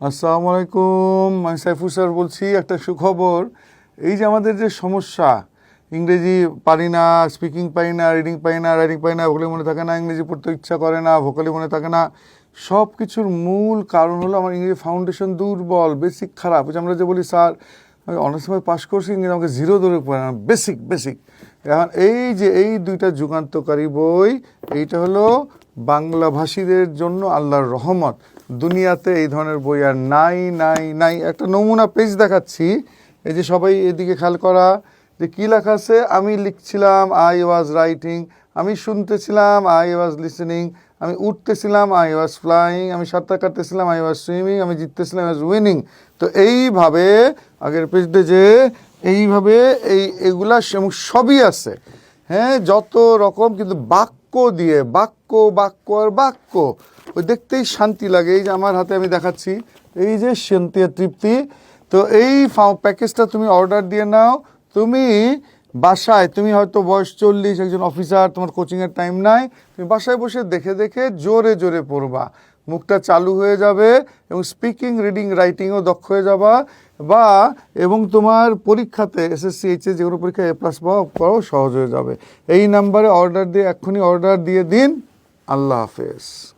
আসসালামু আলাইকুম আমি সাইফুল স্যার বলছি, একটা সুখবর। এই যে আমাদের যে সমস্যা, ইংরেজি পারি না স্পিকিং পারি না রিডিং পারি না রাইটিং পারি না ভোকালি মনে থাকে না, ইংরেজি পড়তে ইচ্ছা করে না ভোকালি মনে থাকে না সব কিছুর মূল কারণ হলো আমার ইংরেজি ফাউন্ডেশন দুর্বল বেসিক খারাপ। যে আমরা যে বলি, স্যার, আমি অনেক সময় পাস করছি, ইংরেজি আমাকে জিরো ধরে পড়ে না বেসিক বেসিক এখন এই যে, এই দুইটা যুগান্তকারী বই, এইটা হলো বাংলা ভাষীদের জন্য আল্লাহর রহমত। দুনিয়াতে এই ধরনের বই আর নাই নাই নাই। একটা নমুনা পেজ দেখাচ্ছি। এই যে সবাই এদিকে খেয়াল করা যে কী লেখা আছে? আমি লিখছিলাম আই ওয়াজ রাইটিং আমি শুনতেছিলাম আই ওয়াজ লিসেনিং আমি উঠতেছিলাম আই ওয়াজ ফ্লাইং আমি সাঁতার কাটতেছিলাম আই ওয়াজ সুইমিং আমি জিততেছিলাম আই ওয়াজ উইনিং তো এইভাবে, আগের পেজতে যে, এইভাবে এই, এগুলা সবই আছে। হ্যাঁ যত রকম কিন্তু বাক্য দিয়ে, বাক্য বাক্য আর বাক্য, ওই দেখতেই শান্তি লাগে। এই যে আমার হাতে আমি দেখাচ্ছি, এই যে শান্তি আর তৃপ্তি। তো এই প্যাকেজটা তুমি অর্ডার দিয়ে নাও। তুমি বাসায়, তুমি হয়তো বয়স চল্লিশ, একজন অফিসার তোমার কোচিংয়ের টাইম নাই। তুমি বাসায় বসে দেখে দেখে জোরে জোরে পড়বা। মুখটা চালু হয়ে যাবে এবং স্পিকিং রিডিং রাইটিংও দক্ষ হয়ে যাবা। বা এবং তোমার পরীক্ষাতে এসএসসি এইচএস যে কোনো পরীক্ষা এ প্লাস পাওয়া পাওয়াও সহজ হয়ে যাবে। এই নাম্বারে অর্ডার দিয়ে, এক্ষুনি অর্ডার দিয়ে দিন। আল্লাহ হাফেজ।